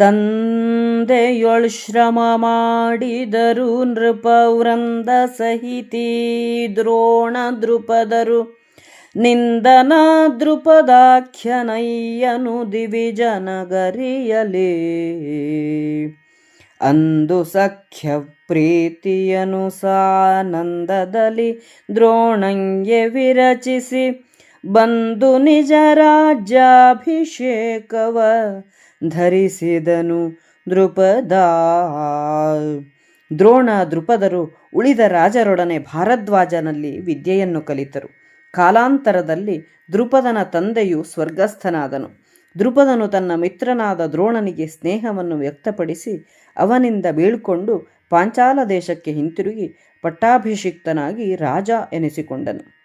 ತಂದೆಯೊಳ್ ಶ್ರಮ ಮಾಡಿದರು ನೃಪ ವೃಂದ ಸಹಿತಿ ದ್ರೋಣ ದೃಪದರು ನಿಂದನ ದೃಪದಾಖ್ಯನಯ್ಯನು ದಿವಿಜನಗರಿಯಲಿ. ಅಂದು ಸಖ್ಯ ಪ್ರೀತಿಯನು ಸಾನಂದದಲ್ಲಿ ದ್ರೋಣಂಗೆ ವಿರಚಿಸಿ, ಬಂದು ನಿಜ ರಾಜ್ಯಾಭಿಷೇಕವ ಧರಿಸಿದನು ದೃಪದ ದ್ರೋಣ ದೃಪದರು ಉಳಿದ ರಾಜರೊಡನೆ ಭಾರದ್ವಾಜನಲ್ಲಿ ವಿದ್ಯೆಯನ್ನು ಕಲಿತರು. ಕಾಲಾಂತರದಲ್ಲಿ ದೃಪದನ ತಂದೆಯು ಸ್ವರ್ಗಸ್ಥನಾದನು. ದೃಪದನು ತನ್ನ ಮಿತ್ರನಾದ ದ್ರೋಣನಿಗೆ ಸ್ನೇಹವನ್ನು ವ್ಯಕ್ತಪಡಿಸಿ ಅವನಿಂದ ಬೀಳ್ಕೊಂಡು ಪಾಂಚಾಲ ದೇಶಕ್ಕೆ ಹಿಂತಿರುಗಿ ಪಟ್ಟಾಭಿಷಿಕ್ತನಾಗಿ ರಾಜ ಎನಿಸಿಕೊಂಡನು.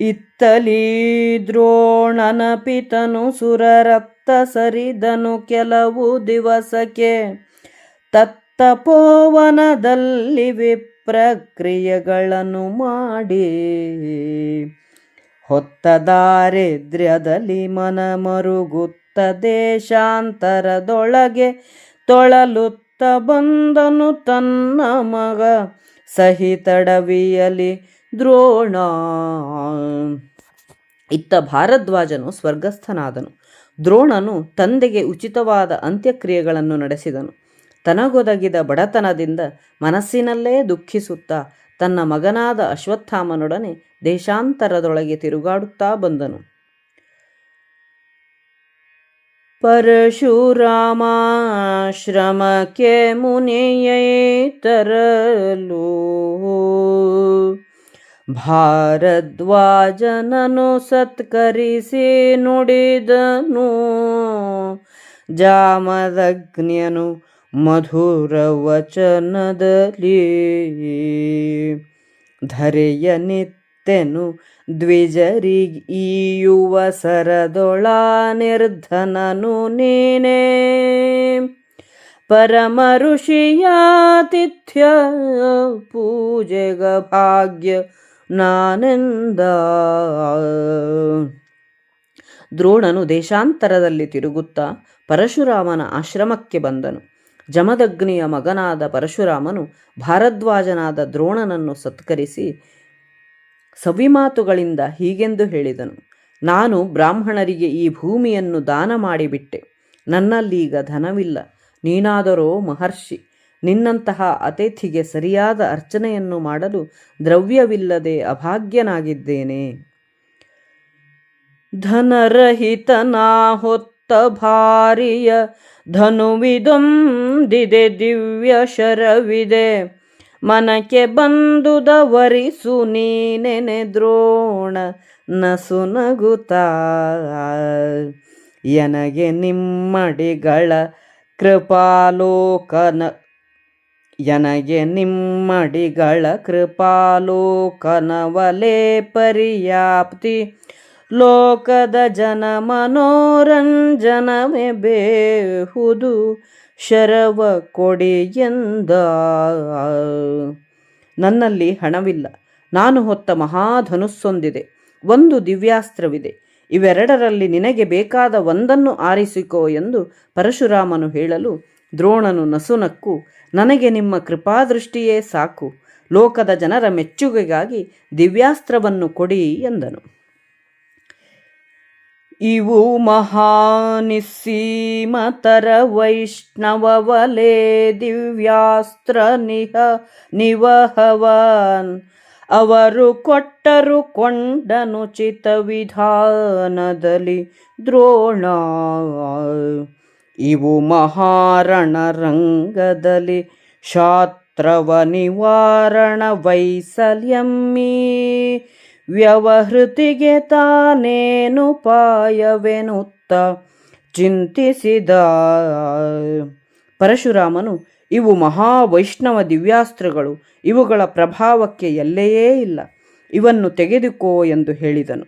ಇತ್ತಲಿ ದ್ರೋಣನ ಪಿತನು ಸುರರಕ್ತ ಸರಿದನು ಕೆಲವು ದಿವಸಕ್ಕೆ. ತತ್ತಪೋವನದಲ್ಲಿ ವಿಪ್ರಕ್ರಿಯೆಗಳನ್ನು ಮಾಡಿ. ಹೊತ್ತ ದಾರಿದ್ರ್ಯದಲ್ಲಿ ಮನ ಮರುಗುತ್ತ ದೇಶಾಂತರದೊಳಗೆ ತೊಳಲುತ್ತ ಬಂದನು ತನ್ನ ಮಗ. ಸಹಿತಡವಿಯಲಿ ದ್ರೋಣ. ಇತ್ತ ಭಾರದ್ವಾಜನು ಸ್ವರ್ಗಸ್ಥನಾದನು. ದ್ರೋಣನು ತಂದೆಗೆ ಉಚಿತವಾದ ಅಂತ್ಯಕ್ರಿಯೆಗಳನ್ನು ನಡೆಸಿದನು. ತನಗೊದಗಿದ ಬಡತನದಿಂದ ಮನಸ್ಸಿನಲ್ಲೇ ದುಃಖಿಸುತ್ತಾ ತನ್ನ ಮಗನಾದ ಅಶ್ವತ್ಥಾಮನೊಡನೆ ದೇಶಾಂತರದೊಳಗೆ ತಿರುಗಾಡುತ್ತಾ ಬಂದನು. ಪರಶುರಾಮಾಶ್ರಮಕ್ಕೆ ಮುನಿಯೇ ತರಲು ಭಾರದ್ವಾಜನನು ಸತ್ಕರಿಸಿ ನುಡಿದನು. ಜಾಮದಗ್ನ್ಯನು ಮಧುರ ವಚನದಲ್ಲಿ, ಧರೆಯ ನಿತ್ತೆನು ದ್ವಿಜರಿಗೀಯುವ ಸರದೊಳ ನಿರ್ಧನನು ನೀನೇ. ಪರಮ ಋಷಿಯಾತಿಥ್ಯ ಪೂಜೆಗ ಭಾಗ್ಯ ನಾನೆಂದ? ದ್ರೋಣನು ದೇಶಾಂತರದಲ್ಲಿ ತಿರುಗುತ್ತಾ ಪರಶುರಾಮನ ಆಶ್ರಮಕ್ಕೆ ಬಂದನು. ಜಮದಗ್ನಿಯ ಮಗನಾದ ಪರಶುರಾಮನು ಭಾರದ್ವಾಜನಾದ ದ್ರೋಣನನ್ನು ಸತ್ಕರಿಸಿ ಸವಿಮಾತುಗಳಿಂದ ಹೀಗೆಂದು ಹೇಳಿದನು. ನಾನು ಬ್ರಾಹ್ಮಣರಿಗೆ ಈ ಭೂಮಿಯನ್ನು ದಾನ ಮಾಡಿಬಿಟ್ಟೆ. ನನ್ನಲ್ಲೀಗ ಧನವಿಲ್ಲ. ನೀನಾದರೋ ಮಹರ್ಷಿ. ನಿನ್ನಂತಹ ಅತಿಥಿಗೆ ಸರಿಯಾದ ಅರ್ಚನೆಯನ್ನು ಮಾಡಲು ದ್ರವ್ಯವಿಲ್ಲದೆ ಅಭಾಗ್ಯನಾಗಿದ್ದೇನೆ. ಧನರಹಿತನಾ ಹೊತ್ತ ಭಾರಿಯ ಧನುವಿದೊಂದಿದೆ ದಿವ್ಯ ಶರವಿದೆ. ಮನಕ್ಕೆ ಬಂದುದ ವರಿಸು ನೀನೆನೆ ದ್ರೋಣ ನಸು ನಗುತ ಎನಗೆ ನಿಮ್ಮಡಿಗಳ ಕೃಪಾಲೋಕನ ಎನಗೆ ನಿಮ್ಮಡಿಗಳ ಕೃಪಾಲೋಕನವಲೇ ಪರ್ಯಾಪ್ತಿ. ಲೋಕದ ಜನ ಮನೋರಂಜನವೇ ಬೇಹುದು, ಶರವ ಕೊಡಿ ಎಂದ. ನನ್ನಲ್ಲಿ ಹಣವಿಲ್ಲ, ನಾನು ಹೊತ್ತ ಮಹಾಧನುಸ್ಸೊಂದಿದೆ, ಒಂದು ದಿವ್ಯಾಸ್ತ್ರವಿದೆ. ಇವೆರಡರಲ್ಲಿ ನಿನಗೆ ಬೇಕಾದ ಒಂದನ್ನು ಆರಿಸಿಕೋ ಎಂದು ಪರಶುರಾಮನು ಹೇಳಲು ದ್ರೋಣನು ನಸುನಕ್ಕು ನನಗೆ ನಿಮ್ಮ ಕೃಪಾದೃಷ್ಟಿಯೇ ಸಾಕು, ಲೋಕದ ಜನರ ಮೆಚ್ಚುಗೆಗಾಗಿ ದಿವ್ಯಾಸ್ತ್ರವನ್ನು ಕೊಡಿ ಎಂದನು. ಇವು ಮಹಾನಿಸ್ಸೀಮತರ ವೈಷ್ಣವವಲೇ ದಿವ್ಯಾಸ್ತ್ರ ನಿಹ ನಿವಹವನ್. ಅವರು ಕೊಟ್ಟರು ಕೊಂಡನುಚಿತ ವಿಧಾನದಲ್ಲಿ ದ್ರೋಣ ಇವು ಮಹಾರಣರಂಗದಲ್ಲಿ ಶಾತ್ರವ ನಿವಾರಣ ವೈಸಲ್ಯಮ್ಮಿ. ವ್ಯವಹೃತಿಗೆ ತಾನೇನು ಪಾಯವೆನುತ್ತ ಚಿಂತಿಸಿದ ಪರಶುರಾಮನು, ಇವು ಮಹಾವೈಷ್ಣವ ದಿವ್ಯಾಸ್ತ್ರಗಳು, ಇವುಗಳ ಪ್ರಭಾವಕ್ಕೆ ಎಲ್ಲೆಯೇ ಇಲ್ಲ, ಇವನ್ನು ತೆಗೆದುಕೋ ಎಂದು ಹೇಳಿದನು.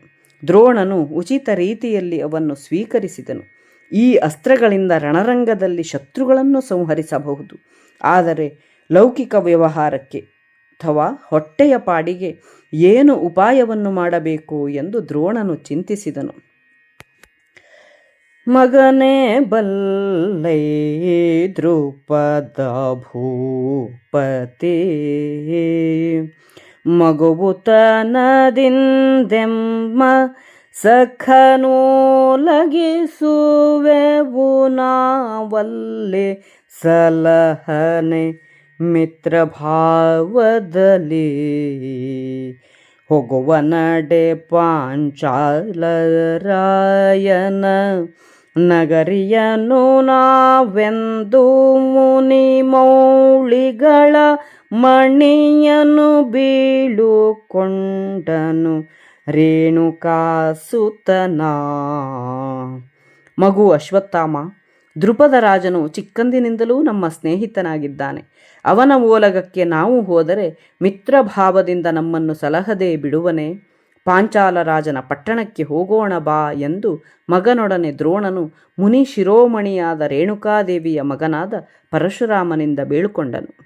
ದ್ರೋಣನು ಉಚಿತ ರೀತಿಯಲ್ಲಿ ಅವನ್ನು ಸ್ವೀಕರಿಸಿದನು. ಈ ಅಸ್ತ್ರಗಳಿಂದ ರಣರಂಗದಲ್ಲಿ ಶತ್ರುಗಳನ್ನು ಸಂಹರಿಸಬಹುದು. ಆದರೆ ಲೌಕಿಕ ವ್ಯವಹಾರಕ್ಕೆ ಅಥವಾ ಹೊಟ್ಟೆಯ ಪಾಡಿಗೆ ಏನು ಉಪಾಯವನ್ನು ಮಾಡಬೇಕು ಎಂದು ದ್ರೋಣನು ಚಿಂತಿಸಿದನು. ಮಗನೇ ಬಲ್ಲೈ ದೃಪದ ಭೂಪತಿ ಮಗುಬುತನದಿಂದೆಮ್ಮ ಸಖನೋಲಗಿಸುವೆವು ನಾವಲ್ಲಿ ಸಲಹನೆ ಮಿತ್ರ ಭಾವದಲ್ಲಿ ಹೋಗುವ ನಡೆ ಪಾಂಚಾಲರಾಯನ ನಗರಿಯನು ನಾವೆಂದು ಮುನಿ ಮೌಳಿಗಳ ಮಣಿಯನು ಬೀಳುಕೊಂಡನು. ರೇಣುಕಾಸುತನ. ಮಗು ಅಶ್ವತ್ಥಾಮ ದೃಪದ ರಾಜನು ಚಿಕ್ಕಂದಿನಿಂದಲೂ ನಮ್ಮ ಸ್ನೇಹಿತನಾಗಿದ್ದಾನೆ. ಅವನ ಓಲಗಕ್ಕೆ ನಾವು ಹೋದರೆ ಮಿತ್ರಭಾವದಿಂದ ನಮ್ಮನ್ನು ಸಲಹದೆ ಬಿಡುವನೆ. ಪಾಂಚಾಲ ರಾಜನ ಪಟ್ಟಣಕ್ಕೆ ಹೋಗೋಣ ಬಾ ಎಂದು ಮಗನೊಡನೆ ದ್ರೋಣನು ಮುನಿ ಶಿರೋಮಣಿಯಾದ ರೇಣುಕಾದೇವಿಯ ಮಗನಾದ ಪರಶುರಾಮನಿಂದ ಬೇಳುಕೊಂಡನು